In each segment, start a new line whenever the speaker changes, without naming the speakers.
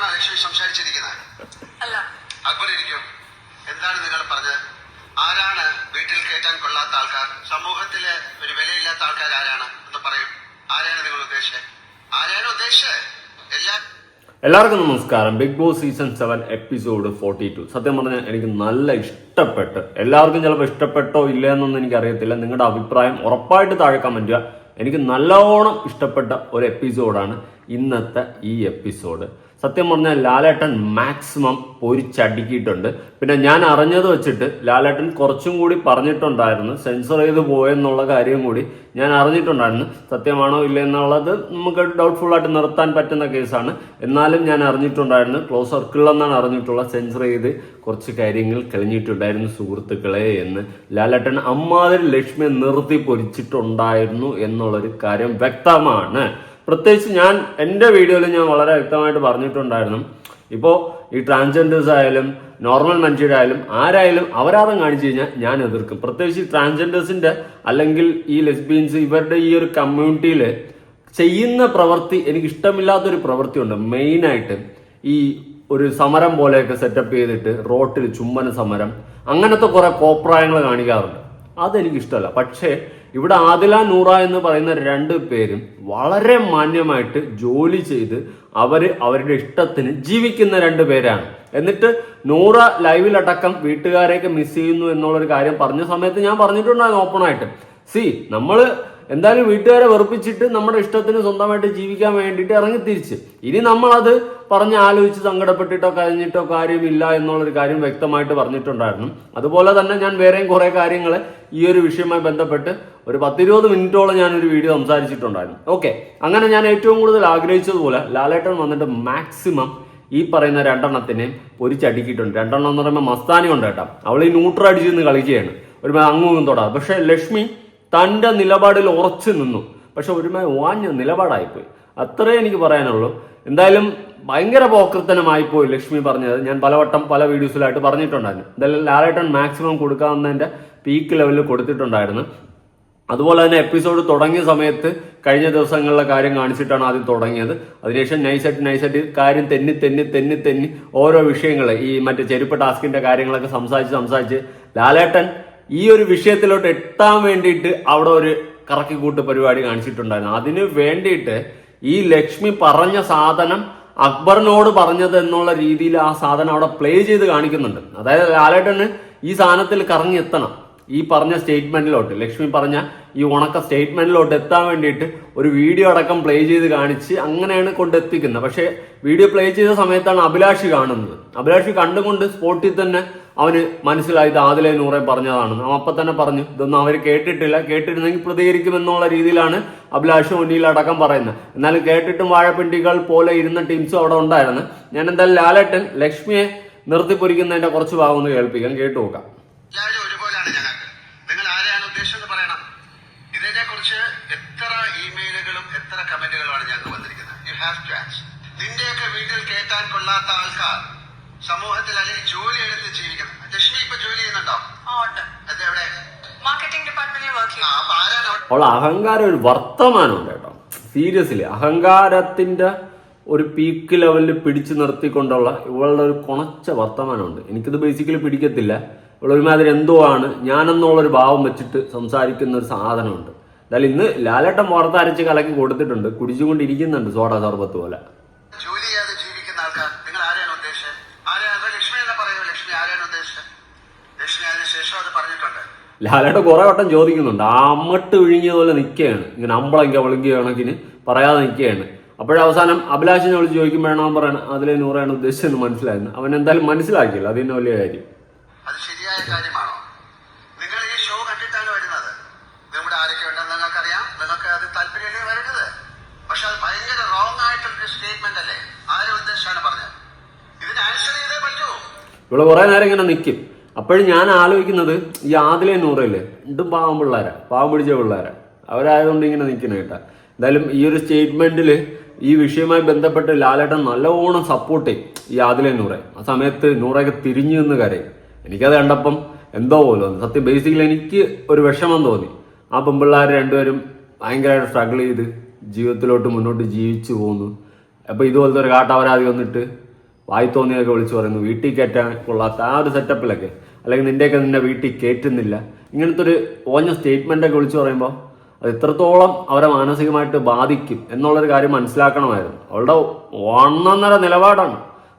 ആരാണ് ലക്ഷ്മി സംസാരിച്ചിരിക്കുന്നത്?
അല്ല.
അക്ബർ ഇരിക്കും. എന്താണ് നിങ്ങൾ പറഞ്ഞത്? ആരാണ് വീട്ടിൽ കയറ്റാൻ കൊള്ളാത്ത ആൾക്കാർ? സമൂഹത്തിലെ ഒരു വിലയില്ലാത്ത ആൾക്കാർ ആരാണ്? എന്ന് പറയും. ആരെയാണ് നിങ്ങൾ ഉദ്ദേശിച്ചത്? ആരെയാണ് ഉദ്ദേശിച്ചത്? എല്ലാ
എല്ലാവർക്കും നമസ്കാരം. Big boss season seven episode forty two. സത്യം പറഞ്ഞാൽ എനിക്ക് നല്ല ഇഷ്ടപ്പെട്ട് എല്ലാവർക്കും ചിലപ്പോൾ ഇഷ്ടപ്പെട്ടോ ഇല്ലയെന്നൊന്നും എനിക്ക് അറിയത്തില്ല നിങ്ങളുടെ അഭിപ്രായം ഉറപ്പായിട്ട് താഴെ കമന്റ് ചെയ്യുക. എനിക്ക് നല്ലോണം ഇഷ്ടപ്പെട്ട ഒരു എപ്പിസോഡാണ് ഇന്നത്തെ ഈ എപ്പിസോഡ്. സത്യം പറഞ്ഞാൽ ലാലേട്ടൻ മാക്സിമം പൊരിച്ചടുക്കിയിട്ടുണ്ട് പിന്നെ ഞാൻ അറിഞ്ഞത് വെച്ചിട്ട് ലാലേട്ടൻ കുറച്ചും കൂടി പറഞ്ഞിട്ടുണ്ടായിരുന്നു സെൻസർ ചെയ്ത് പോയെന്നുള്ള കാര്യം കൂടി ഞാൻ അറിഞ്ഞിട്ടുണ്ടായിരുന്നു. സത്യമാണോ ഇല്ല എന്നുള്ളത് നമുക്ക് ഡൗട്ട്ഫുൾ ആയിട്ട് നിർത്താൻ പറ്റുന്ന കേസാണ്. എന്നാലും ഞാൻ അറിഞ്ഞിട്ടുണ്ടായിരുന്നു ക്ലോസ് സർക്കിളിലെന്നാണ് അറിഞ്ഞിട്ടുള്ള സെൻസർ ചെയ്ത് കുറച്ച് കാര്യങ്ങൾ കഴിഞ്ഞിട്ടുണ്ടായിരുന്നു സുഹൃത്തുക്കളെ എന്ന്. ലാലേട്ടൻ അമ്മാതിരി ലക്ഷ്മിയെ നിർത്തി പൊരിച്ചിട്ടുണ്ടായിരുന്നു എന്നുള്ളൊരു കാര്യം വ്യക്തമാണ്. പ്രത്യേകിച്ച് ഞാൻ എന്റെ വീഡിയോയിൽ ഞാൻ വളരെ വ്യക്തമായിട്ട് പറഞ്ഞിട്ടുണ്ടായിരുന്നു. ഇപ്പോൾ ഈ ട്രാൻസ്ജെൻഡേഴ്സ് ആയാലും നോർമൽ മനുഷ്യരായാലും ആരായാലും അവരാദം കാണിച്ചു കഴിഞ്ഞാൽ ഞാൻ എതിർക്കും. പ്രത്യേകിച്ച് ഈ ട്രാൻസ്ജെൻഡേഴ്സിന്റെ അല്ലെങ്കിൽ ഈ ലെസ്ബിയൻസ് ഇവരുടെ ഈ ഒരു കമ്മ്യൂണിറ്റിയിൽ ചെയ്യുന്ന പ്രവൃത്തി എനിക്ക് ഇഷ്ടമില്ലാത്തൊരു പ്രവൃത്തിയുണ്ട്. മെയിനായിട്ട് ഈ ഒരു സമരം പോലെയൊക്കെ സെറ്റപ്പ് ചെയ്തിട്ട് റോട്ടിൽ ചുമ്മന സമരം അങ്ങനത്തെ കുറേ കോപ്രായങ്ങൾ കാണിക്കാറുണ്ട്. അതെനിക്കിഷ്ടമല്ല പക്ഷേ ഇവിടെ ആദില നൂറ എന്ന് പറയുന്ന രണ്ട് പേരും വളരെ മാന്യമായിട്ട് ജോലി ചെയ്ത് അവർ അവരുടെ ഇഷ്ടത്തിന് ജീവിക്കുന്ന രണ്ട് പേരാണ്. എന്നിട്ട് നൂറ ലൈവിലടക്കം വീട്ടുകാരെയൊക്കെ മിസ് ചെയ്യുന്നു എന്നുള്ളൊരു കാര്യം പറഞ്ഞ സമയത്ത് ഞാൻ പറഞ്ഞിട്ടുണ്ടായിരുന്നു ഓപ്പണായിട്ട് സി നമ്മൾ എന്തായാലും വീട്ടുകാരെ വെറുപ്പിച്ചിട്ട് നമ്മുടെ ഇഷ്ടത്തിന് സ്വന്തമായിട്ട് ജീവിക്കാൻ വേണ്ടിയിട്ട് ഇറങ്ങി തിരിച്ച് ഇനി നമ്മളത് പറഞ്ഞ് ആലോചിച്ച് സങ്കടപ്പെട്ടിട്ടോ കഴിഞ്ഞിട്ടോ കാര്യമില്ല എന്നുള്ളൊരു കാര്യം വ്യക്തമായിട്ട് പറഞ്ഞിട്ടുണ്ടായിരുന്നു. അതുപോലെ തന്നെ ഞാൻ വേറെയും കുറേ കാര്യങ്ങൾ ഈ ഒരു വിഷയവുമായി ബന്ധപ്പെട്ട് ഒരു പത്തിരുപത് മിനിറ്റോളം ഞാനൊരു വീഡിയോ സംസാരിച്ചിട്ടുണ്ടായിരുന്നു. ഓക്കെ അങ്ങനെ ഞാൻ ഏറ്റവും കൂടുതൽ ആഗ്രഹിച്ചതുപോലെ ലാലേട്ടൻ വന്നിട്ട് മാക്സിമം ഈ പറയുന്ന രണ്ടെണ്ണത്തിനെ പൊരിച്ചടുക്കിയിട്ടുണ്ട് രണ്ടെണ്ണം എന്ന് പറയുമ്പോൾ മസ്താനി ഉണ്ട് കേട്ടോ അവൾ ഈ ന്യൂട്രൽ അടിച്ചിരുന്ന് കളിക്കുകയാണ്. ഒരു അങ്ങും തൊടാതെ. പക്ഷെ ലക്ഷ്മി തന്റെ നിലപാടിൽ ഉറച്ചു നിന്നു. പക്ഷെ ഒരുമ വാഞ്ഞ നിലപാടായിപ്പോയി. അത്രേ എനിക്ക് പറയാനുള്ളൂ. എന്തായാലും ഭയങ്കര പോക്കൃത്തനമായിപ്പോയി ലക്ഷ്മി പറഞ്ഞത്. ഞാൻ പലവട്ടം പല വീഡിയോസിലായിട്ട് പറഞ്ഞിട്ടുണ്ടായിരുന്നു. എന്തായാലും ലാലേട്ടൻ മാക്സിമം കൊടുക്കാവുന്നതിന്റെ പീക്ക് ലെവലിൽ കൊടുത്തിട്ടുണ്ടായിരുന്നു. അതുപോലെ തന്നെ എപ്പിസോഡ് തുടങ്ങിയ സമയത്ത് കഴിഞ്ഞ ദിവസങ്ങളിലെ കാര്യം കാണിച്ചിട്ടാണ് ആദ്യം തുടങ്ങിയത്. അതിനുശേഷം നൈസായിട്ട് നൈസായിട്ട് കാര്യം തെന്നി തെന്നി തെന്നി തെന്നി ഓരോ വിഷയങ്ങൾ ഈ മറ്റേ ചെരുപ്പ് ടാസ്കിന്റെ കാര്യങ്ങളൊക്കെ സംസാരിച്ച് സംസാരിച്ച് ലാലേട്ടൻ ഈ ഒരു വിഷയത്തിലോട്ട് എത്താൻ വേണ്ടിയിട്ട് അവിടെ ഒരു കറക്കിക്കൂട്ട് പരിപാടി കാണിച്ചിട്ടുണ്ടായിരുന്നു. അതിനു വേണ്ടിയിട്ട് ഈ ലക്ഷ്മി പറഞ്ഞ സാധനം അക്ബറിനോട് പറഞ്ഞത് എന്നുള്ള രീതിയിൽ ആ സാധനം അവിടെ പ്ലേ ചെയ്ത് കാണിക്കുന്നുണ്ട്. അതായത് ലാലേട്ടന് ഈ സാധനത്തിൽ കറങ്ങി എത്തണം. ഈ പറഞ്ഞ സ്റ്റേറ്റ്മെന്റിലോട്ട് ലക്ഷ്മി പറഞ്ഞ ഈ ഉണക്ക സ്റ്റേറ്റ്മെന്റിലോട്ട് എത്താൻ വേണ്ടിയിട്ട് ഒരു വീഡിയോ അടക്കം പ്ലേ ചെയ്ത് കാണിച്ച് അങ്ങനെയാണ് കൊണ്ടെത്തിക്കുന്നത്. പക്ഷേ വീഡിയോ പ്ലേ ചെയ്ത സമയത്താണ് അഭിലാഷി കാണുന്നത്. അഭിലാഷി കണ്ടുകൊണ്ട് സ്പോട്ടിൽ തന്നെ അവന് മനസ്സിലായത് ആദിലെ നൂറെ പറഞ്ഞതാണെന്ന് അവൻ അപ്പം തന്നെ പറഞ്ഞു ഇതൊന്നും അവർ കേട്ടിട്ടില്ല. കേട്ടിരുന്നെങ്കിൽ പ്രതികരിക്കും എന്നുള്ള രീതിയിലാണ് അഭിലാഷ് ഒന്നിയിൽ അടക്കം പറയുന്നത്. എന്നാലും കേട്ടിട്ടും വാഴപ്പിണ്ടികൾ പോലെ ഇരുന്ന ടീംസും അവിടെ ഉണ്ടായിരുന്നു. ഞാൻ എന്തായാലും ലാലേട്ടൻ ലക്ഷ്മിയെ നിർത്തി പൊരിക്കുന്നതിന്റെ കുറച്ച് ഭാഗം ഒന്ന് കേൾപ്പിക്കാം. കേട്ടു നോക്കാം.
ഹാവ് ടു നിന്റെയൊക്കെ വീട്ടിൽ കേട്ടാൻ കൊള്ളാത്ത ആൾക്കാർ. സമൂഹത്തിൽ അല്ലെങ്കിൽ ജോലി എടുത്ത് ജീവിക്കണം. ലക്ഷ്മി ഇപ്പൊ ജോലി ചെയ്യുന്നുണ്ടോ? എവിടെ?
മാർക്കറ്റിംഗ് ഡിപ്പാർട്ട്മെന്റിൽ വർക്ക്
ആ
ചെയ്യും
അപ്പൊ ആരാണ്
അവൾ അഹങ്കാരം ഒരു വർത്തമാനമുണ്ട് കേട്ടോ. സീരിയസ്ലി അഹങ്കാരത്തിന്റെ ഒരു പീക്ക് ലെവലിൽ പിടിച്ചു നിർത്തിക്കൊണ്ടുള്ള ഇവളുടെ ഒരു കുണച്ച വർത്തമാനമുണ്ട് എനിക്കിത് ബേസിക്കലി പിടിക്കത്തില്ല. ഇവളൊരുമാതിരി എന്തോ ആണ്. ഞാനെന്നുള്ളൊരു ഭാവം വെച്ചിട്ട് സംസാരിക്കുന്ന ഒരു സാധനമുണ്ട് എന്തായാലും ഇന്ന് ലാലേട്ടൻ പുറത്തരച്ച് കലക്കി കൊടുത്തിട്ടുണ്ട്. കുടിച്ചുകൊണ്ടിരിക്കുന്നുണ്ട് സോഡ സർബത്ത് പോലെ.
ജോലി ചെയ്യാതെ ജീവിക്കുന്ന ആൾക്കാർ നിങ്ങൾ ആരെയാണ് ഉദ്ദേശിച്ചത്? ആരെയാണ് അപ്പൊ ലക്ഷ്മി എന്ന് പറയൂ ലക്ഷ്മി ആരെയാണ് ഉദ്ദേശിച്ചത്? ലക്ഷ്മി അത് പറഞ്ഞിട്ടുണ്ട്.
കുറെ വട്ടം ചോദിക്കുന്നുണ്ട്. അമ്മട്ട് വിഴുങ്ങിയതുപോലെ നിൽക്കുകയാണ്. ഇങ്ങനെ അമ്പളം കണക്കിന് പറയാതെ നിൽക്കുകയാണ്. അപ്പോഴവസാനം അഭിലാഷിനെ വിളിച്ച് ചോദിക്കുമ്പോഴാണ് അവൻ പറയണം. അതിലെ നൂറാണ് ഉദ്ദേശിച്ചതെന്ന് മനസ്സിലായിരുന്നു. അവൻ എന്തായാലും മനസ്സിലാക്കിയില്ല. അതിന് വലിയ കാര്യം.
അത് ശരിയായ കാര്യമാണോ നിങ്ങൾ ഈ ഷോ കണ്ടിട്ടാണ് വരുന്നത് ഇവിടെ ആരൊക്കെ ഉണ്ടെന്ന് നിങ്ങൾക്കറിയാം നിങ്ങൾക്ക് അത് താല്പര്യമല്ലേ വരുന്നത് പക്ഷെ അത് ഭയങ്കര റോങ് ആയിട്ടുള്ള സ്റ്റേറ്റ്മെന്റ് അല്ലേ ആരെ ഉദ്ദേശിച്ചാണ് പറഞ്ഞത് ഇതിന് ആൻസർ ചെയ്തേ പറ്റൂ
ഇവിടെ കുറെ നേരം ഇങ്ങനെ നിൽക്കും അപ്പോഴും ഞാൻ ആലോചിക്കുന്നത് ഈ ആദിലെ നൂറയില്ലേ രണ്ടും പാവം പിള്ളേരാ പാവം പിടിച്ച പിള്ളേരാ. അവരായതുകൊണ്ട് ഇങ്ങനെ നിൽക്കണം കേട്ടാ. എന്തായാലും ഈ ഒരു സ്റ്റേറ്റ്മെന്റിൽ ഈ വിഷയവുമായി ബന്ധപ്പെട്ട് ലാലേട്ടൻ നല്ലവണ്ണം സപ്പോർട്ട് ചെയ്യും ഈ ആദിലെ നൂറെ. ആ സമയത്ത് നൂറയൊക്കെ തിരിഞ്ഞു നിന്ന് കരയും. എനിക്കത് കണ്ടപ്പം എന്തോ പോലെ തോന്നി. സത്യം ബേസിക്കലി എനിക്ക് ഒരു വിഷമം തോന്നി. ആ പെമ്പിള്ളേർ രണ്ടുപേരും ഭയങ്കരമായിട്ട് സ്ട്രഗിൾ ചെയ്ത് ജീവിതത്തിലോട്ട് മുന്നോട്ട് ജീവിച്ചു പോകുന്നു അപ്പോൾ ഇതുപോലത്തെ ഒരു കാട്ടവരാതി വന്നിട്ട് വായി തോന്നിയൊക്കെ വിളിച്ചു പറയുന്നു വീട്ടിൽ കയറ്റാൻ കൊള്ളാത്ത ആ ഒരു സെറ്റപ്പിലൊക്കെ അല്ലെങ്കിൽ നിന്റെയൊക്കെ നിന്നെ വീട്ടിൽ കയറ്റുന്നില്ല. ഇങ്ങനത്തെ ഒരു ഓഞ്ഞ സ്റ്റേറ്റ്മെന്റ് ഒക്കെ വിളിച്ചു പറയുമ്പോൾ അത് എത്രത്തോളം അവരെ മാനസികമായിട്ട് ബാധിക്കും എന്നുള്ളൊരു കാര്യം മനസ്സിലാക്കണമായിരുന്നു. അവളുടെ ഒന്നൊന്നര നിലപാടാണ്.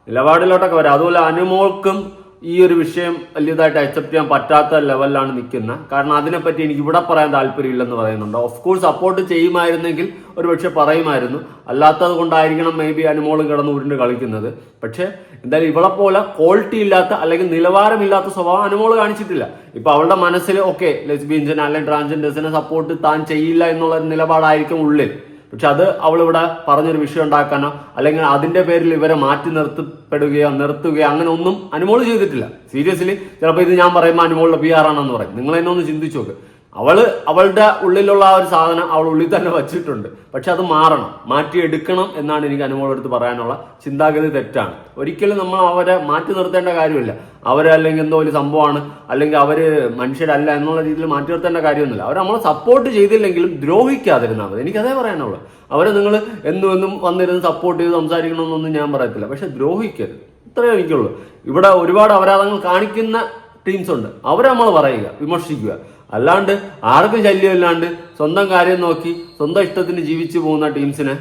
നിലപാടിലോട്ടൊക്കെ വരാം. അതുപോലെ അനുമോൾക്കും ഈ ഒരു വിഷയം വലിയതായിട്ട് അക്സെപ്റ്റ് ചെയ്യാൻ പറ്റാത്ത ലെവലിലാണ് നിൽക്കുന്നത് കാരണം അതിനെപ്പറ്റി എനിക്ക് ഇവിടെ പറയാൻ താല്പര്യമില്ലെന്ന് പറയുന്നുണ്ട്. ഓഫ് കോഴ്സ് സപ്പോർട്ട് ചെയ്യുമായിരുന്നെങ്കിൽ ഒരു പക്ഷെ പറയുമായിരുന്നു. അല്ലാത്തത് കൊണ്ടായിരിക്കണം മേ ബി അനുമോളും കിടന്ന് ഉരുണ്ട് കളിക്കുന്നത്. പക്ഷെ എന്തായാലും ഇവളെ പോലെ ക്വാളിറ്റി ഇല്ലാത്ത അല്ലെങ്കിൽ നിലവാരമില്ലാത്ത സ്വഭാവം അനുമോൾ കാണിച്ചിട്ടില്ല. ഇപ്പൊ അവളുടെ മനസ്സിൽ ഓക്കെ ലെസ്ബിയൻസിനെ അല്ലെങ്കിൽ ട്രാൻസ്ജെൻഡേഴ്സിനെ സപ്പോർട്ട് താൻ ചെയ്യില്ല എന്നുള്ള നിലപാടായിരിക്കും ഉള്ളിൽ. പക്ഷെ അത് അവളിവിടെ പറഞ്ഞൊരു വിഷയം ഉണ്ടാക്കാനോ അല്ലെങ്കിൽ അതിന്റെ പേരിൽ ഇവരെ മാറ്റി നിർത്തപ്പെടുകയോ നിർത്തുകയോ അങ്ങനെ ഒന്നും അനുമോൾ ചെയ്തിട്ടില്ല. സീരിയസ്ലി ചിലപ്പോൾ ഇത് ഞാൻ പറയുമ്പോൾ അനുമോളുടെ പി ആർ ആണെന്ന് പറയും. നിങ്ങൾ എന്നെ ഒന്ന് ചിന്തിച്ചു നോക്ക്. അവൾ അവളുടെ ഉള്ളിലുള്ള ആ ഒരു സാധനം അവൾ ഉള്ളിൽ തന്നെ വച്ചിട്ടുണ്ട്. പക്ഷെ അത് മാറണം. മാറ്റിയെടുക്കണം എന്നാണ് എനിക്ക് അനുമോളെടുത്ത് പറയാനുള്ള ചിന്താഗതി തെറ്റാണ്. ഒരിക്കലും നമ്മൾ അവരെ മാറ്റി നിർത്തേണ്ട കാര്യമില്ല. അവരെ എന്തോ ഒരു സംഭവമാണ് അല്ലെങ്കിൽ അവർ മനുഷ്യരല്ല എന്നുള്ള രീതിയിൽ മാറ്റി നിർത്തേണ്ട കാര്യമൊന്നുമില്ല. അവർ നമ്മളെ സപ്പോർട്ട് ചെയ്തില്ലെങ്കിലും ദ്രോഹിക്കാതിരുന്നാൽ മതി. എനിക്കതേ പറയാനുള്ളൂ. അവരെ നിങ്ങൾ എന്നും എന്നും വന്നിരുന്ന് സപ്പോർട്ട് ചെയ്ത് സംസാരിക്കണമെന്നൊന്നും ഞാൻ പറയത്തില്ല. പക്ഷെ ദ്രോഹിക്കരുത്. ഇത്രയേ എനിക്കുള്ളൂ. ഇവിടെ ഒരുപാട് അപരാധങ്ങൾ കാണിക്കുന്ന ടീംസ് ഉണ്ട്. അവരെ നമ്മൾ പറയുക വിമർശിക്കുക. അല്ലാണ്ട് ആർക്കും ശല്യമില്ലാണ്ട് സ്വന്തം കാര്യം നോക്കി സ്വന്തം ഇഷ്ടത്തിന് ജീവിച്ചു പോകുന്ന ടീംസിനെ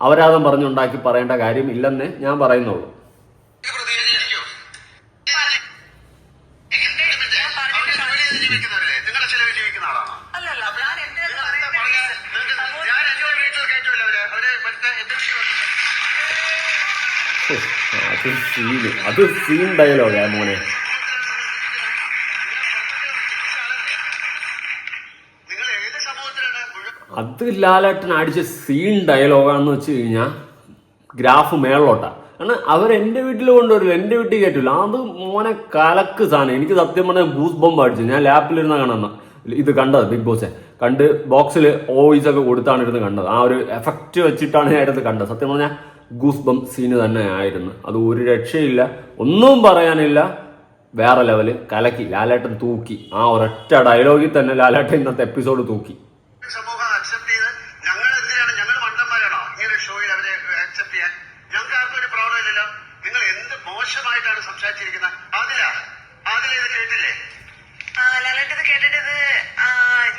അവരാദം പറഞ്ഞുണ്ടാക്കി പറയേണ്ട കാര്യം ഇല്ലെന്ന് ഞാൻ പറയുന്നുള്ളൂ. അത് സീൻ അത് സീൻ
വെളിയിൽ ജീവിക്കുന്നവരല്ലേ
അത് ലാലേട്ടൻ അടിച്ച സീൻ ഡയലോഗാന്ന് വെച്ച് കഴിഞ്ഞാൽ ഗ്രാഫ് മേളോട്ടാണ് കാരണം അവർ എന്റെ വീട്ടിൽ കൊണ്ടുവരില്ല എന്റെ വീട്ടിൽ കയറ്റില്ല അത് മോനെ കലക്ക് സാധനം. എനിക്ക് സത്യം പറഞ്ഞാൽ ബൂസ് ബോംബ് അടിച്ചു. ഞാൻ ലാപ്പിലിരുന്ന കാണുന്ന. ഇത് കണ്ടത് ബിഗ് ബോസ് കണ്ട് ബോക്സിൽ ഓയിസ് ഒക്കെ കൊടുത്താണ് ഇരുന്ന് കണ്ടത്. ആ ഒരു എഫക്റ്റ് വെച്ചിട്ടാണ് ഞാൻ ഇരുന്ന് കണ്ടത്. സത്യം പറഞ്ഞാൽ ഗൂസ് ബം സീന് തന്നെ ആയിരുന്നു. അത് ഒരു രക്ഷയില്ല. ഒന്നും പറയാനില്ല. വേറെ ലെവൽ കലക്കി. ലാലേട്ടൻ തൂക്കി. ആ ഒരൊറ്റ ഡയലോഗിൽ തന്നെ ലാലേട്ടൻ ഇന്നത്തെ എപ്പിസോഡ് തൂക്കി
സമൂഹം അക്സെപ്റ്റ് ചെയ്ത് ഞങ്ങൾ എന്തിനാണ് ഞങ്ങൾ മണ്ടന്മാരാണോ ഇങ്ങനെ ഷോയിൽ അവരെ അക്സെപ്റ്റ് ചെയ്യാൻ ഞങ്ങൾക്ക് ആർക്കും ഒരു പ്രോബ്ലം ഇല്ലല്ലോ നിങ്ങൾ എന്ത് മോശമായിട്ടാണ് സംസാരിച്ചിരിക്കുന്നത് ആദില ആദില ഇത് കേട്ടില്ലേ
ലാലേട്ട് ഇത് കേട്ടിട്ട് ഇത്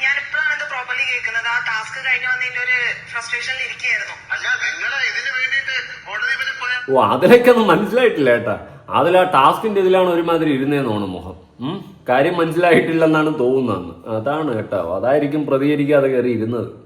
ഞാൻ ഇപ്പോഴാണ് ഇത് പ്രോപ്പർലി കേൾക്കുന്നത് ആ ടാസ്ക് കഴിഞ്ഞു വന്നതിന്റെ ഒരു ഫ്രസ്ട്രേഷനിൽ ഇരിക്കുകയായിരുന്നു
അല്ല നിങ്ങൾ ഇതിന് വേണ്ടിയിട്ട് കോടതി വരെ പോയാൽ
ഓ അതിലൊക്കെ ഒന്നും മനസ്സിലായിട്ടില്ല ഏട്ടാ. അതിൽ ആ ടാസ്കിന്റെ ഇതിലാണ് ഒരുമാതിരി ഇരുന്നേന്ന് തോന്നുന്നു മുഖം. കാര്യം മനസ്സിലായിട്ടില്ലെന്നാണ് തോന്നുന്നത് അതാണ് കേട്ടോ. അതായിരിക്കും പ്രതികരിക്കാതെ കയറി ഇരുന്നത്.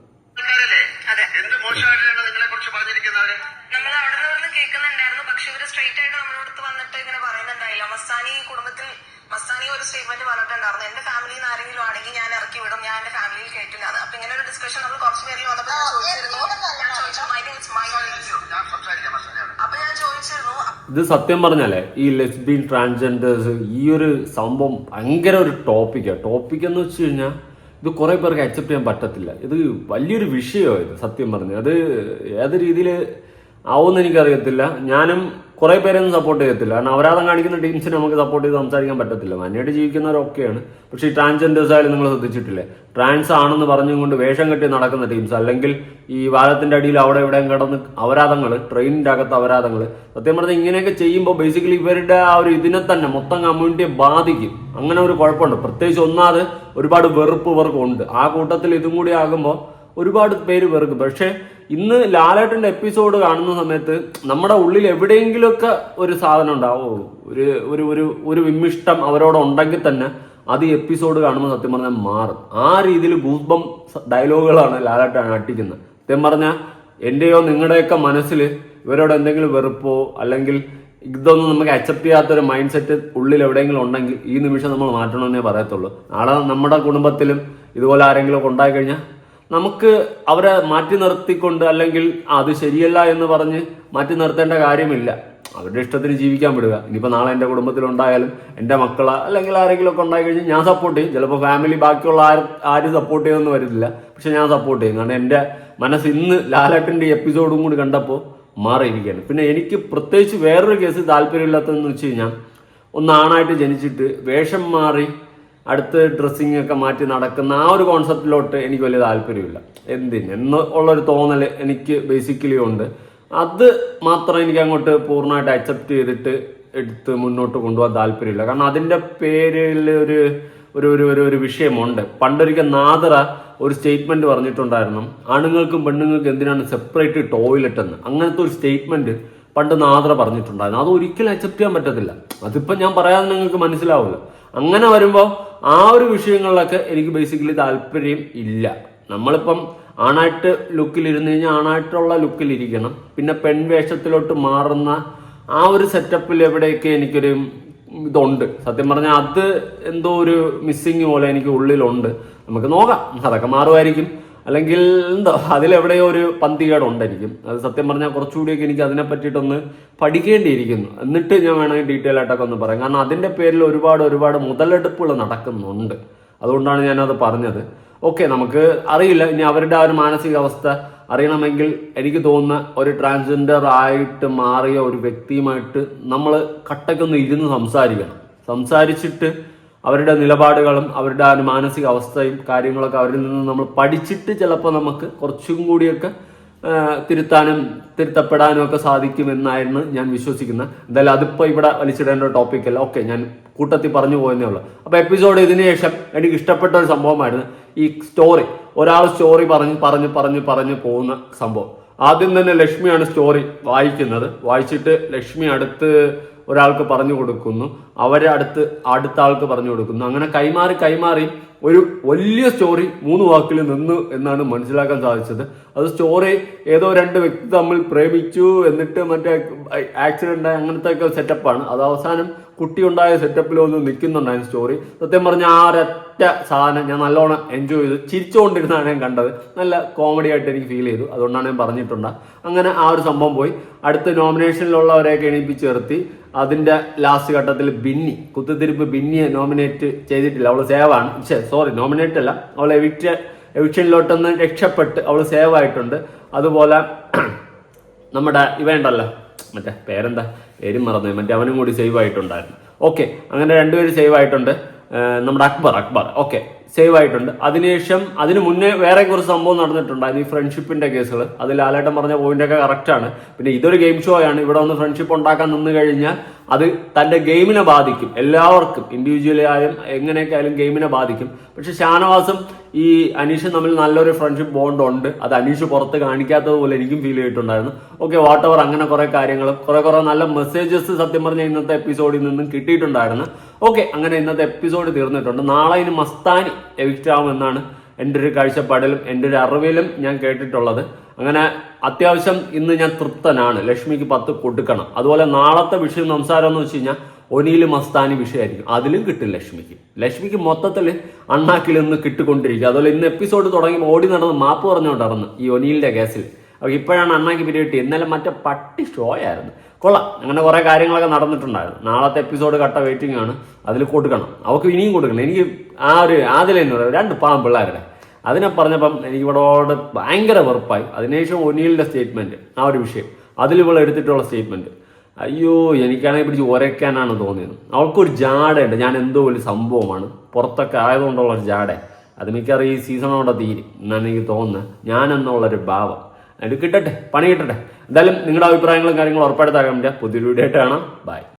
ഇത് സത്യം പറഞ്ഞാലേ ഈ ലെസ്ബിയൻ ട്രാൻസ്ജെൻഡേഴ്സ് ഈ ഒരു സംഭവം ഭയങ്കര ഒരു ടോപ്പിക്കാണ് ടോപ്പിക് എന്ന് വെച്ച് കഴിഞ്ഞാൽ ഇത് കുറേ പേർക്ക് അക്സെപ്റ്റ് ചെയ്യാൻ പറ്റത്തില്ല. ഇത് വലിയൊരു വിഷയമാണ് ഇത് സത്യം പറഞ്ഞു. അത് ഏത് രീതിയിൽ ആവുമെന്ന് എനിക്കറിയത്തില്ല. ഞാനും കുറെ പേരൊന്നും സപ്പോർട്ട് ചെയ്യത്തില്ല. കാരണം അപരാധം കാണിക്കുന്ന ടീംസിനെ നമുക്ക് സപ്പോർട്ട് ചെയ്ത് സംസാരിക്കാൻ പറ്റത്തില്ല. മാന്യമായിട്ട് ജീവിക്കുന്നവരൊക്കെയാണ്. പക്ഷേ ഈ ട്രാൻസ്ജെൻഡേഴ്സ് ആയാലും നിങ്ങൾ ശ്രദ്ധിച്ചിട്ടില്ലേ? ട്രാൻസ് ആണെന്ന് പറഞ്ഞുകൊണ്ട് വേഷം കെട്ടി നടക്കുന്ന ടീംസ് അല്ലെങ്കിൽ ഈ വാദത്തിന്റെ അടിയിൽ അവിടെ ഇവിടെയും കിടന്ന് അപരാധങ്ങൾ ട്രെയിനിന്റെ അകത്ത് അപരാധങ്ങൾ സത്യം പറഞ്ഞാൽ ഇങ്ങനെയൊക്കെ ചെയ്യുമ്പോൾ ബേസിക്കലി ഇവരുടെ ആ ഒരു ഇതിനെ തന്നെ മൊത്തം കമ്മ്യൂണിറ്റിയെ ബാധിക്കും. അങ്ങനെ ഒരു കുഴപ്പമുണ്ട്. പ്രത്യേകിച്ച് ഒന്നാത് ഒരുപാട് വെറുപ്പ് ഇവർക്കുണ്ട് ആ കൂട്ടത്തിൽ ഇതും കൂടി ആകുമ്പോൾ ഒരുപാട് പേര് വെറുക്കും. പക്ഷേ ഇന്ന് ലാലേട്ടന്റെ എപ്പിസോഡ് കാണുന്ന സമയത്ത് നമ്മുടെ ഉള്ളിൽ എവിടെയെങ്കിലുമൊക്കെ ഒരു സാധനം ഉണ്ടാവുള്ളൂ. ഒരു ഒരു ഒരു വിമ്മിഷ്ടം അവരോട് ഉണ്ടെങ്കിൽ തന്നെ അത് എപ്പിസോഡ് കാണുമ്പോൾ സത്യം പറഞ്ഞാൽ മാറും. ആ രീതിയിൽ ഗൂസ്ബം ഡയലോഗുകളാണ് ലാലേട്ടൻ അട്ടിക്കുന്നത്. സത്യം പറഞ്ഞാൽ എന്റെയോ നിങ്ങളുടെയൊക്കെ മനസ്സിൽ ഇവരോട് എന്തെങ്കിലും വെറുപ്പോ അല്ലെങ്കിൽ ഇതൊന്നും നമുക്ക് അക്സെപ്റ്റ് ചെയ്യാത്ത ഒരു മൈൻഡ് സെറ്റ് ഉള്ളിൽ എവിടെയെങ്കിലും ഉണ്ടെങ്കിൽ ഈ നിമിഷം നമ്മൾ മാറ്റണമെന്നേ പറയത്തുള്ളൂ. നാളെ നമ്മുടെ കുടുംബത്തിലും ഇതുപോലെ ആരെങ്കിലും ഉണ്ടായി കഴിഞ്ഞാൽ നമുക്ക് അവരെ മാറ്റി നിർത്തിക്കൊണ്ട് അല്ലെങ്കിൽ അത് ശരിയല്ല എന്ന് പറഞ്ഞ് മാറ്റി നിർത്തേണ്ട കാര്യമില്ല. അവരുടെ ഇഷ്ടത്തിന് ജീവിക്കാൻ വിടുക. ഇനിയിപ്പോൾ നാളെ എന്റെ കുടുംബത്തിലുണ്ടായാലും എന്റെ മക്കളെ അല്ലെങ്കിൽ ആരെങ്കിലും ഒക്കെ ഉണ്ടായി കഴിഞ്ഞാൽ ഞാൻ സപ്പോർട്ട് ചെയ്യും. ചിലപ്പോൾ ഫാമിലി ബാക്കിയുള്ള ആരും ആരും സപ്പോർട്ട് ചെയ്യുമെന്ന് വരുന്നില്ല പക്ഷെ ഞാൻ സപ്പോർട്ട് ചെയ്യും. കാരണം എന്റെ മനസ്സ് ഇന്ന് ലാലേട്ടന്റെ എപ്പിസോഡും കൂടി കണ്ടപ്പോൾ മാറിയിരിക്കുകയാണ്. പിന്നെ എനിക്ക് പ്രത്യേകിച്ച് വേറൊരു കേസ് താല്പര്യമില്ലാത്തതെന്ന് വെച്ച് കഴിഞ്ഞാൽ ഒന്ന് ആണായിട്ട് ജനിച്ചിട്ട് വേഷം മാറി അടുത്ത് ഡ്രസ്സിങ് ഒക്കെ മാറ്റി നടക്കുന്ന ആ ഒരു കോൺസെപ്റ്റിലോട്ട് എനിക്ക് വലിയ താല്പര്യമില്ല. എന്തിന്? എന്ന് ഉള്ളൊരു തോന്നൽ എനിക്ക് ബേസിക്കലി ഉണ്ട്. അത് മാത്രം എനിക്ക് അങ്ങോട്ട് പൂർണമായിട്ട് അക്സെപ്റ്റ് ചെയ്തിട്ട് എടുത്ത് മുന്നോട്ട് കൊണ്ടുപോകാൻ താല്പര്യമില്ല. കാരണം അതിന്റെ പേരിൽ ഒരു ഒരു ഒരു ഒരു ഒരു വിഷയമുണ്ട്. പണ്ടൊരിക്കൽ നാദറ ഒരു സ്റ്റേറ്റ്മെന്റ് പറഞ്ഞിട്ടുണ്ടായിരുന്നു. ആണുങ്ങൾക്കും പെണ്ണുങ്ങൾക്കും എന്തിനാണ് സെപ്പറേറ്റ് ടോയ്ലറ്റ് എന്ന്? അങ്ങനത്തെ ഒരു സ്റ്റേറ്റ്മെന്റ് പണ്ട് നാദറ പറഞ്ഞിട്ടുണ്ടായിരുന്നു. അത് ഒരിക്കലും അക്സെപ്റ്റ് ചെയ്യാൻ പറ്റത്തില്ല. അതിപ്പോ ഞാൻ പറയാതെ നിങ്ങൾക്ക് മനസ്സിലാവില്ല അങ്ങനെ വരുമ്പോൾ ആ ഒരു വിഷയങ്ങളിലൊക്കെ എനിക്ക് ബേസിക്കലി താല്പര്യം ഇല്ല. നമ്മളിപ്പം ആണായിട്ട് ലുക്കിൽ ഇരുന്ന് കഴിഞ്ഞാൽ ആണായിട്ടുള്ള ലുക്കിൽ ഇരിക്കണം പിന്നെ പെൺവേഷത്തിലോട്ട് മാറുന്ന ആ ഒരു സെറ്റപ്പിൽ എവിടെയൊക്കെ എനിക്കൊരു ഇതുണ്ട്. സത്യം പറഞ്ഞാൽ അത് എന്തോ ഒരു മിസ്സിങ് പോലെ എനിക്ക് ഉള്ളിലുണ്ട്. നമുക്ക് നോക്കാം. അതൊക്കെ മാറുമായിരിക്കും. അല്ലെങ്കിൽ എന്തോ അതിലെവിടെയോ ഒരു പന്തികേടുണ്ടായിരിക്കും. അത് സത്യം പറഞ്ഞാൽ കുറച്ചുകൂടിയൊക്കെ എനിക്ക് അതിനെ പറ്റിയിട്ടൊന്ന് പഠിക്കേണ്ടിയിരിക്കുന്നു. എന്നിട്ട് ഞാൻ വേണമെങ്കിൽ ഡീറ്റെയിൽ ആയിട്ടൊക്കെ ഒന്ന് പറയാം. കാരണം അതിന്റെ പേരിൽ ഒരുപാട് ഒരുപാട് മുതലെടുപ്പുകൾ നടക്കുന്നുണ്ട്. അതുകൊണ്ടാണ് ഞാനത് പറഞ്ഞത്. ഓക്കെ നമുക്ക് അറിയില്ല. ഇനി അവരുടെ ആ ഒരു മാനസികാവസ്ഥ അറിയണമെങ്കിൽ എനിക്ക് തോന്നുന്ന ഒരു ട്രാൻസ്ജെൻഡർ ആയിട്ട് മാറിയ ഒരു വ്യക്തിയുമായിട്ട് നമ്മൾ കട്ടയ്ക്കൊന്ന് ഇരുന്ന് സംസാരിക്കണം. സംസാരിച്ചിട്ട് അവരുടെ നിലപാടുകളും അവരുടെ ആ മാനസിക അവസ്ഥയും കാര്യങ്ങളൊക്കെ അവരിൽ നിന്ന് നമ്മൾ പഠിച്ചിട്ട് ചിലപ്പോൾ നമുക്ക് കുറച്ചും കൂടിയൊക്കെ തിരുത്താനും തിരുത്തപ്പെടാനും ഒക്കെ സാധിക്കുമെന്നായിരുന്നു ഞാൻ വിശ്വസിക്കുന്നത്. എന്തായാലും അതിപ്പോൾ ഇവിടെ വലിച്ചിടേണ്ട ടോപ്പിക്കല്ല ഓക്കെ ഞാൻ കൂട്ടത്തിൽ പറഞ്ഞു പോയെന്നേ ഉള്ളൂ. അപ്പോൾ എപ്പിസോഡ് ഇതിന് ശേഷം എനിക്ക് ഇഷ്ടപ്പെട്ട ഒരു സംഭവമായിരുന്നു ഈ സ്റ്റോറി ഒരാൾ സ്റ്റോറി പറഞ്ഞ് പറഞ്ഞ് പറഞ്ഞ് പറഞ്ഞ് പോകുന്ന സംഭവം. ആദ്യം തന്നെ ലക്ഷ്മിയാണ് സ്റ്റോറി വായിക്കുന്നത്. വായിച്ചിട്ട് ലക്ഷ്മി അടുത്ത് ഒരാൾക്ക് പറഞ്ഞു കൊടുക്കുന്നു അവരെ അടുത്ത് അടുത്ത ആൾക്ക് പറഞ്ഞു കൊടുക്കുന്നു. അങ്ങനെ കൈമാറി കൈമാറി ഒരു വലിയ സ്റ്റോറി മൂന്ന് വാക്കിൽ നിന്നു എന്നാണ് മനസ്സിലാക്കാൻ സാധിച്ചത്. അത് സ്റ്റോറി ഏതോ രണ്ട് വ്യക്തി തമ്മിൽ പ്രേമിച്ചു എന്നിട്ട് മറ്റേ ആക്സിഡന്റ് അങ്ങനത്തെ ഒക്കെ സെറ്റപ്പാണ് അത് അവസാനം കുട്ടി ഉണ്ടായ സെറ്റപ്പിൽ ഒന്ന് നിൽക്കുന്നുണ്ടായിരുന്നു സ്റ്റോറി സത്യം പറഞ്ഞ ആ ഒരൊറ്റ സാധനം ഞാൻ നല്ലോണം എൻജോയ് ചെയ്തു. ചിരിച്ചുകൊണ്ടിരുന്നാണ് ഞാൻ കണ്ടത്. നല്ല കോമഡി ആയിട്ട് എനിക്ക് ഫീൽ ചെയ്തു. അതുകൊണ്ടാണ് ഞാൻ പറഞ്ഞിട്ടുണ്ട്. അങ്ങനെ ആ ഒരു സംഭവം പോയി. അടുത്ത നോമിനേഷനിലുള്ളവരെയൊക്കെ എണീപ്പിച്ച് നിർത്തി. അതിന്റെ ലാസ്റ്റ് ഘട്ടത്തിൽ ബിന്നി കുത്തിത്തിരിപ്പ് ബിന്നിയെ നോമിനേറ്റ് ചെയ്തിട്ടില്ല. അവൾ സേവാണ് സോറി നോമിനേറ്റ് അല്ല. അവൾ എവിക്റ്റ് എവിക്ഷനിലോട്ടൊന്ന് രക്ഷപ്പെട്ട് അവൾ സേവ് ആയിട്ടുണ്ട്. അതുപോലെ നമ്മുടെ ഇവയുണ്ടല്ലോ. മറ്റേ പേരെന്താ? പേരും മറന്നു. മറ്റേ അവനും കൂടി സേവ് ആയിട്ടുണ്ടായിരുന്നു. ഓക്കെ അങ്ങനെ രണ്ടുപേരും സേവ് ആയിട്ടുണ്ട്. നമ്മുടെ അക്ബർ അക്ബർ. ഓക്കെ സേവ് ആയിട്ടുണ്ട്. അതിനുശേഷം അതിന് മുന്നേ വേറെ കുറച്ച് സംഭവം നടന്നിട്ടുണ്ടായിരുന്നു ഈ ഫ്രണ്ട്ഷിപ്പിന്റെ കേസുകൾ അത് ലാലേട്ടൻ പറഞ്ഞ പോയിന്റ് ഒക്കെ ആണ്. പിന്നെ ഇതൊരു ഗെയിം ഷോ ആണ്. ഇവിടെ ഒന്ന് ഫ്രണ്ട്ഷിപ്പ് ഉണ്ടാക്കാൻ നിന്ന് കഴിഞ്ഞാൽ അത് തന്റെ ഗെയിമിനെ ബാധിക്കും. എല്ലാവർക്കും ഇൻഡിവിജ്വലി ആയാലും എങ്ങനെയൊക്കെ ആയാലും ഗെയിമിനെ ബാധിക്കും. പക്ഷെ ഷാനവാസും ഈ അനീഷും തമ്മിൽ നല്ലൊരു ഫ്രണ്ട്ഷിപ്പ് ബോണ്ട് ഉണ്ട്. അത് അനീഷ് പുറത്ത് കാണിക്കാത്തത് പോലെ എനിക്കും ഫീൽ ചെയ്തിട്ടുണ്ടായിരുന്നു. ഓക്കെ വാട്ട് അങ്ങനെ കുറെ കാര്യങ്ങളും കുറെ കുറെ നല്ല മെസ്സേജസ് സത്യം പറഞ്ഞ ഇന്നത്തെ എപ്പിസോഡിൽ നിന്നും കിട്ടിയിട്ടുണ്ടായിരുന്നു. ഓക്കെ അങ്ങനെ ഇന്നത്തെ എപ്പിസോഡ് തീർന്നിട്ടുണ്ട്. നാളെ ഇനി മസ്താനി എവിക്റ്റ് ആവുമെന്നാണ് എന്റെ ഒരു കാഴ്ചപ്പാടിലും എന്റെ ഒരു അറിവിലും ഞാൻ കേട്ടിട്ടുള്ളത്. അങ്ങനെ അത്യാവശ്യം ഇന്ന് ഞാൻ തൃപ്തനാണ്. ലക്ഷ്മിക്ക് പത്ത് കൊടുക്കണം. അതുപോലെ നാളത്തെ വിഷയം സംസാരം എന്ന് വെച്ച് കഴിഞ്ഞാൽ ഒനിയിൽ മസ്താനി വിഷയമായിരിക്കും. അതിലും കിട്ടും ലക്ഷ്മിക്ക്. ലക്ഷ്മിക്ക് മൊത്തത്തിൽ അണ്ണാക്കിൽ നിന്ന് കിട്ടിക്കൊണ്ടിരിക്കുക അതുപോലെ ഇന്ന് എപ്പിസോഡ് തുടങ്ങി ഓടി നടന്ന് മാപ്പ് പറഞ്ഞുകൊണ്ടിരുന്നു ഈ ഒനിയിലിന്റെ കേസിൽ അപ്പോൾ ഇപ്പോഴാണ് അണ്ണാക്കി പിരിയിട്ട് ഇന്നലെ മറ്റേ പട്ടി ഷോ ആയിരുന്നു കൊള്ളാം. അങ്ങനെ കുറേ കാര്യങ്ങളൊക്കെ നടന്നിട്ടുണ്ടായിരുന്നു. നാളത്തെ എപ്പിസോഡ് കട്ട വെയിറ്റിംഗ് ആണ്. അതിൽ കൊടുക്കണം. അവർക്ക് ഇനിയും കൊടുക്കണം. എനിക്ക് ആ ഒരു ആദിലെന്ന് പറയുന്നത് രണ്ട് പാവം പിള്ളേരുടെ. അതിനെ പറഞ്ഞപ്പം എനിക്ക് ഇവിടോട് ഭയങ്കര വെറുപ്പായി. അതിനുശേഷം ഒനിയലിന്റെ സ്റ്റേറ്റ്മെന്റ് ആ ഒരു വിഷയം. അതിൽ ഇവിടെ എടുത്തിട്ടുള്ള സ്റ്റേറ്റ്മെന്റ് അയ്യോ എനിക്കാണെങ്കിൽ പിടിച്ച് ഒരയ്ക്കാനാണ് തോന്നിയത്. അവൾക്കൊരു ജാടയുണ്ട്. ഞാൻ എന്തോ ഒരു സംഭവമാണ്. പുറത്തൊക്കെ ആയതുകൊണ്ടുള്ള ഒരു ജാട. അത് മിക്കവാറും ഈ സീസണോടെ തീരും എന്നാണ് എനിക്ക് തോന്നുന്നത്. ഞാനെന്നുള്ളൊരു ഭാവം. അത് കിട്ടട്ടെ പണി കിട്ടട്ടെ. എന്തായാലും നിങ്ങളുടെ അഭിപ്രായങ്ങളും കാര്യങ്ങളും ഉറപ്പായിട്ട് താഴെ പുതിയൊരു വീഡിയോ ആയിട്ട് കാണാം. ബൈ